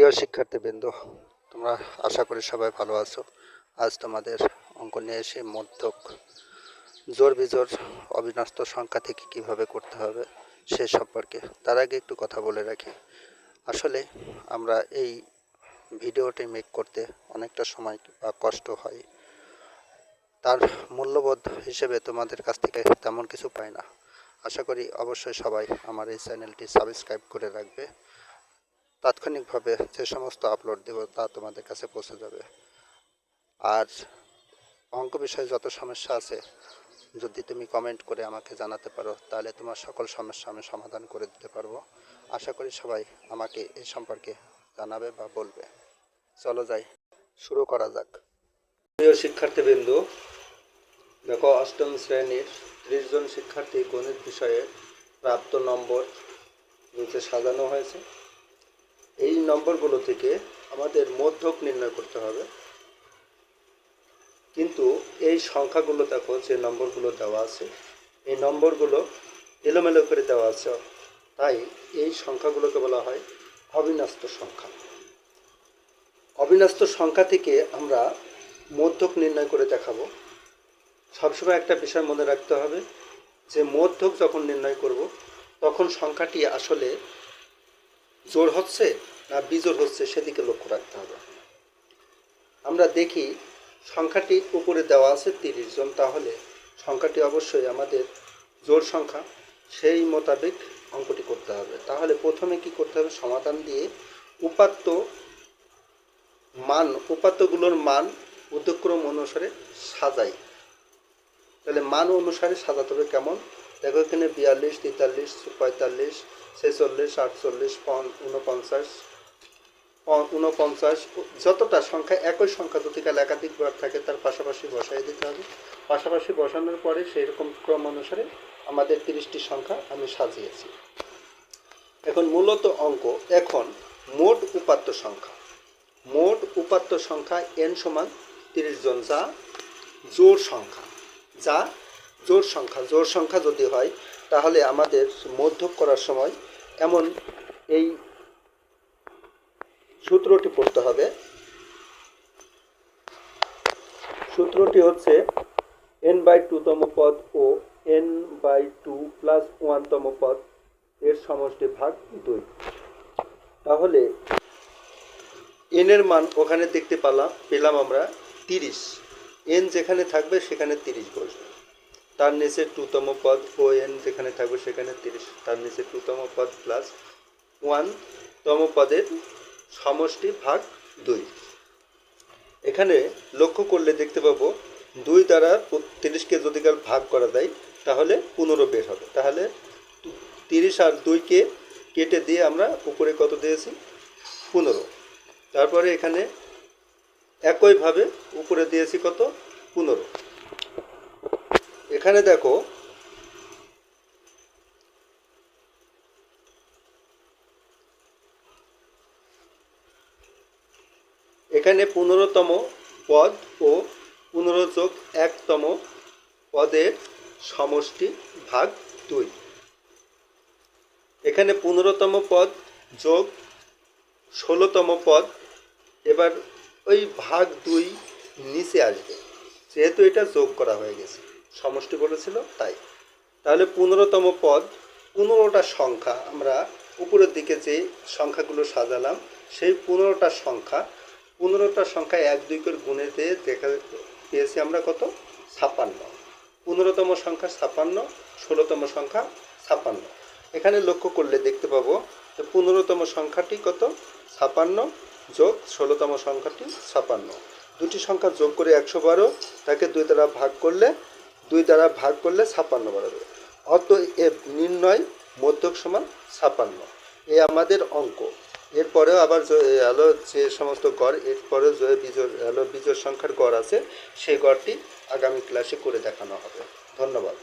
প্রিয় শিক্ষার্থীবৃন্দ, তোমরা আশা করি সবাই ভালো আছো। আজ তোমাদের অঙ্ক নিয়ে এসে মধ্যক জোর বিজোর অবিনস্ত সংখ্যা থেকে কীভাবে করতে হবে সে সম্পর্কে তার আগে একটু কথা বলে রাখি। আসলে আমরা এই ভিডিওটি মেক করতে অনেকটা সময় বা কষ্ট হয়। তার মূল্যবোধ হিসেবে তোমাদের কাছ থেকে তেমন কিছু পাই না। আশা করি অবশ্যই সবাই আমার এই চ্যানেলটি সাবস্ক্রাইব করে রাখবে। তাৎক্ষণিকভাবে যে সমস্ত আপলোড দেব তা তোমাদের কাছে পৌঁছে যাবে। আর অঙ্ক বিষয়ে যত সমস্যা আছে, যদি তুমি কমেন্ট করে আমাকে জানাতে পারো, তাহলে তোমার সকল সমস্যা আমি সমাধান করে দিতে পারব। আশা করি সবাই আমাকে এই সম্পর্কে জানাবে বা বলবে। চলো যাই, শুরু করা যাক। প্রিয় শিক্ষার্থীবৃন্দু, দেখো অষ্টম শ্রেণির ত্রিশ জন শিক্ষার্থী গণিত বিষয়ে প্রাপ্ত নম্বর নিচে সাজানো হয়েছে। এই নম্বরগুলো থেকে আমাদের মধ্যক নির্ণয় করতে হবে। কিন্তু এই সংখ্যাগুলো দেখো, যে নম্বরগুলো দেওয়া আছে, এই নম্বরগুলো এলোমেলো করে দেওয়া আছে। তাই এই সংখ্যাগুলোকে বলা হয় অবিনাস্ত সংখ্যা। অবিনাস্ত সংখ্যা থেকে আমরা মধ্যক নির্ণয় করে দেখাবো। সবসময় একটা বিষয় মনে রাখতে হবে, যে মধ্যক যখন নির্ণয় করব, তখন সংখ্যাটি আসলে জোর হচ্ছে না বিজোর হচ্ছে সেদিকে লক্ষ্য রাখতে হবে। আমরা দেখি সংখ্যাটি উপরে দেওয়া আছে তিরিশ জন, তাহলে সংখ্যাটি অবশ্যই আমাদের জোর সংখ্যা, সেই মোতাবেক অঙ্কটি করতে হবে। তাহলে প্রথমে কি করতে হবে? সমাধান দিয়ে উপাত্ত মান, উপাত্তগুলোর মান উদ্যক্রম অনুসারে সাজাই। তাহলে মান অনুসারে সাজাতে হবে কেমন? দেখো এখানে বিয়াল্লিশ, তেতাল্লিশ, পঁয়তাল্লিশ, ছেচল্লিশ, আটচল্লিশ প- উনপঞ্চাশ যতটা সংখ্যা, একই সংখ্যা যদি কাল একাধিক থাকে, তার পাশাপাশি বসাই দিতে হবে। পাশাপাশি বসানোর পরে সেই রকম ক্রম অনুসারে আমাদের তিরিশটি সংখ্যা আমি সাজিয়েছি। এখন মূলত অঙ্ক, এখন মোট উপাত্ত সংখ্যা। মোট উপাত্ত সংখ্যা এন সমান তিরিশ জন যা জোর সংখ্যা, যা জোর সংখ্যা জোর সংখ্যা যদি হয়, তাহলে আমাদের মধ্যক করার সময় এমন এই সূত্রটি পড়তে হবে। সূত্রটি হচ্ছে এন বাই টুতম পদ ও এন বাই টু প্লাস ওয়ানতম পদ এর সমষ্টি ভাগ দুই। তাহলে এন এর মান ওখানে দেখতে পেলাম পেলাম আমরা তিরিশ। এন যেখানে থাকবে সেখানে তিরিশ বসবে। তার নিচে টুতম পদ ও এন যেখানে থাকবে সেখানে তিরিশ। তার নিচে টুতম পদ প্লাস ওয়ান তম পদের সমষ্টি ভাগ দুই। এখানে লক্ষ্য করলে দেখতে পাবো দুই দ্বারা তিরিশকে যদি কাল ভাগ করা যায় তাহলে পনেরো বের হবে। তাহলে তিরিশ আর দুইকে কেটে দিয়ে আমরা উপরে কত দিয়েছি? পনেরো। তারপরে এখানে একইভাবে উপরে দিয়েছি কত? এখানে দেখো, এখানে পনেরোতম পদ ও পনেরো যোগ একতম পদের সমষ্টি ভাগ দুই। এখানে পনেরোতম পদ যোগ ষোলোতম পদ, এবার ওই ভাগ দুই নিচে আসবে, যেহেতু এটা যোগ করা হয়ে গেছে। সমষ্টি বলেছিল। তাই। তাহলে পনেরোতম পদ, পনেরোটা সংখ্যা, আমরা উপরের দিকে যে সংখ্যাগুলো সাজালাম, সেই পনেরোটা সংখ্যা পনেরোটা সংখ্যা এক, দুই করে গুণে দিয়ে দেখা পেয়েছি আমরা কত? ছাপান্ন পনেরোতম সংখ্যা ছাপান্ন ষোলোতম সংখ্যা ছাপান্ন এখানে লক্ষ্য করলে দেখতে পাবো যে পনেরোতম সংখ্যাটি কত? ছাপান্ন যোগ ষোলোতম সংখ্যাটি ছাপান্ন দুটি সংখ্যা যোগ করে একশো বারো, তাকে দুই দ্বারা ভাগ করলে দুই দ্বারা ভাগ করলে ছাপান্ন বাড়াবে। অতএব নির্ণয়, মধ্যক সমান ছাপ্পান্ন। এ আমাদের অঙ্ক। এরপরেও আবার এলো যে সমস্ত গড়, এরপরেও যে বিজয় এলো বিজয় সংখ্যার গড় আছে, সেই গড়টি আগামী ক্লাসে করে দেখানো হবে। ধন্যবাদ।